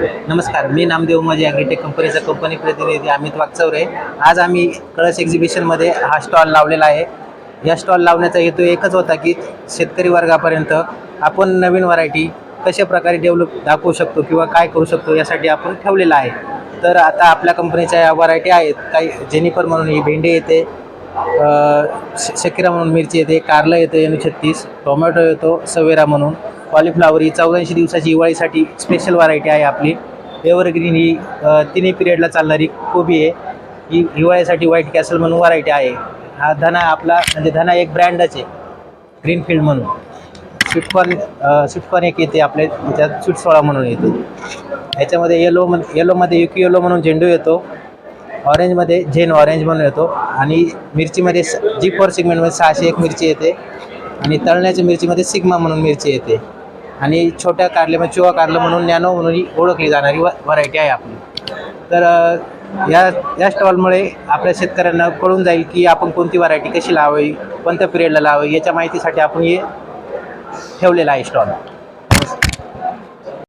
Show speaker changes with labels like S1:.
S1: नमस्कार मी नामदेव माझे ॲग्रीटेक कंपनीचा कंपनी प्रतिनिधी अमित वागचौरे आज आम्ही कळस एक्झिबिशनमध्ये हा स्टॉल लावलेला आहे. या स्टॉल लावण्याचा हेतू एकच होता की शेतकरी वर्गापर्यंत आपण नवीन व्हरायटी कशा प्रकारे डेव्हलप दाखवू शकतो किंवा काय करू शकतो यासाठी आपण ठेवलेला आहे. तर आता आपल्या कंपनीच्या या व्हरायटी आहेत. काही जेनिफर म्हणून ही भेंडी येते शकिरा म्हणून मिरची येते कारलं येतं एन छत्तीस टोमॅटो येतो सवेरा म्हणून. कॉलीफ्लावर ही चौऱ्याऐंशी दिवसाची हिवाळीसाठी स्पेशल व्हरायटी आहे आपली. एव्हरग्रीन ही तिन्ही पिरियडला चालणारी कोबी आहे. ही हिवाळ्यासाठी व्हाईट कॅसल म्हणून व्हरायटी आहे. हा धना आपला म्हणजे धना एक ब्रँडच आहे. ग्रीनफील्ड म्हणून. स्वीटकॉर्न स्वीटकॉर्न एक येते आपले त्याच्यात स्वीट सोळा म्हणून येतो. ह्याच्यामध्ये येलो मन येलोमध्ये युकी येलो म्हणून झेंडू येतो. ऑरेंजमध्ये झेन ऑरेंज म्हणून येतो. आणि मिरचीमध्ये जी फोर सिगमेंटमध्ये सहाशे एक मिरची येते. आणि तळण्याच्या मिरचीमध्ये सिग्मा म्हणून मिरची येते. आणि छोट्या कारल्यामध्ये चिवा कारलं म्हणून नॅनो म्हणून ही ओळखली जाणारी व्हरायटी आहे आपली. तर या या स्टॉलमुळे आपल्या शेतकऱ्यांना कळून जाईल की आपण कोणती व्हरायटी कशी लावावी कोणत्या पिरियडला लावावी याच्या माहितीसाठी आपण हे ठेवलेलं आहे स्टॉल